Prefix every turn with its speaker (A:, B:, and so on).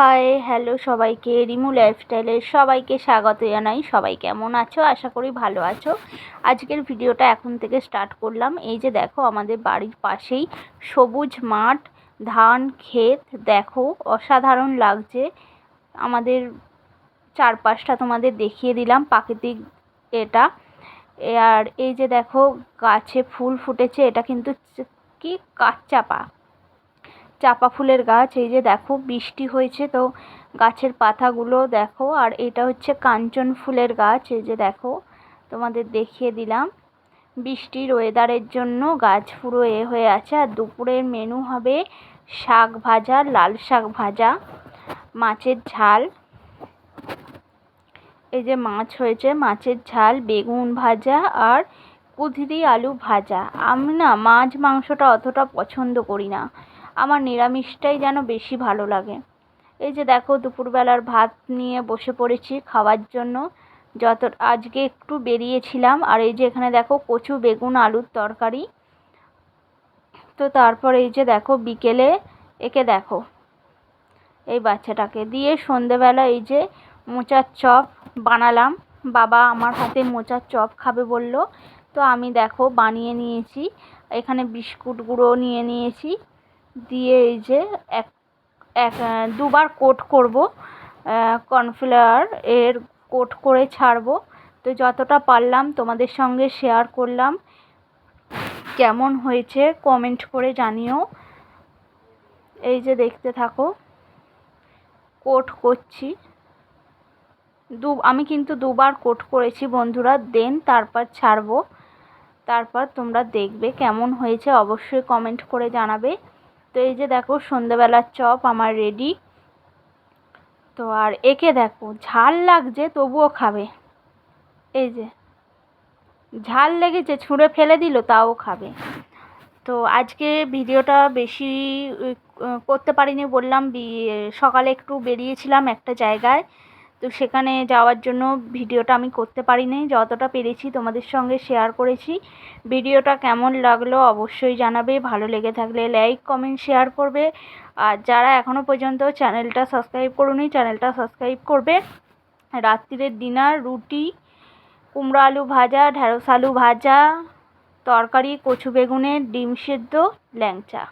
A: High, hello সবাইকে। রিমু লাইফস্টাইলের সবাইকে স্বাগত জানাই। সবাই কেমন আছো? আশা করি ভালো আছো। আজকের ভিডিওটা এখন থেকে স্টার্ট করলাম। এই যে দেখো, আমাদের বাড়ির পাশেই সবুজ মাঠ, ধান, ক্ষেত। দেখো, অসাধারণ লাগছে। আমাদের চারপাশটা তোমাদের দেখিয়ে দিলাম, প্রাকৃতিক এটা। আর এই যে দেখো, গাছে ফুল ফুটেছে। এটা কিন্তু কি কাঠচাপা চাপা ফুলের গাছ, এই যে দেখো বৃষ্টি হয়েছে তো গাছের পাতাগুলো দেখো, আর এটা হচ্ছে কাঞ্চন ফুলের গাছ, এই যে দেখো তোমাদের দেখিয়ে দিলাম। বৃষ্টির ওয়েদারের জন্য গাছ পুরো এ হয়ে আছে, আর দুপুরের মেনু হবে শাক ভাজা, লাল শাক ভাজা, মাছের ঝাল। এই যে মাছ হয়েছে, মাছের ঝাল, বেগুন ভাজা আর কুঁদরি আলু ভাজা। আমি না মাছ মাংসটা অতটা পছন্দ করি না। আমার নিরামিষটাই যেন বেশি ভালো লাগে। এই যে দেখো, দুপুরবেলার ভাত নিয়ে বসে পড়েছি খাওয়ার জন্য। যত, আজকে একটু বেরিয়েছিলাম, আর এই যে এখানে দেখো কচু, বেগুন, আলুর তরকারি। তো তারপর এই যে দেখো বিকেলে একে দেখো, এই বাচ্চাটাকে দিয়ে সন্ধেবেলা এই যে মোচার চপ বানালাম। বাবা আমার হাতে মোচার চপ খাবে বলল। তো আমি দেখো বানিয়ে নিয়েছি। এখানে বিস্কুট গুঁড়ো নিয়ে নিয়েছি। দিয়ে এই যে এক এক দুবার কোট করব কর্নফ্লাওয়ার এর কোট করে ছাড়বো। তো যতটা পারলাম তোমাদের সঙ্গে শেয়ার করলাম। কেমন হয়েছে কমেন্ট করে জানিও। এই যে দেখতে থাকো, কোট করছি। দু, আমি কিন্তু দুবার কোট করেছি বন্ধুরা দেন তারপর ছাড়বো। তারপর তোমরা দেখবে কেমন হয়েছে, অবশ্যই কমেন্ট করে জানাবে। তো এই যে দেখো, সন্ধ্যেবেলার চপ আমার রেডি তো আর একে দেখো, ঝাল লাগছে তবুও খাবে। এই যে, ঝাল লেগেছে, ছুঁড়ে ফেলে দিল, তাও খাবে। তো আজকে ভিডিওটা বেশি করতে পারিনি বললাম সকালে একটু বেরিয়েছিলাম একটা জায়গায়। তো সেখানে যাওয়ার জন্য ভিডিওটা আমি করতে পারিনি। যতটা পেরেছি তোমাদের সঙ্গে শেয়ার করেছি। ভিডিওটা কেমন লাগল অবশ্যই জানাবে। ভালো লেগে থাকলে লাইক কমেন্ট শেয়ার করবে। আর যারা এখনও পর্যন্ত চ্যানেলটা সাবস্ক্রাইব করুনি চ্যানেলটা সাবস্ক্রাইব করবে। রাত্রিরের ডিনার রুটি, কুমড়ো আলু ভাজা, ঢ্যাঁড়স আলু ভাজা, তরকারি, কচু বেগুনের, ডিম সেদ্ধ, ল্যাংচা।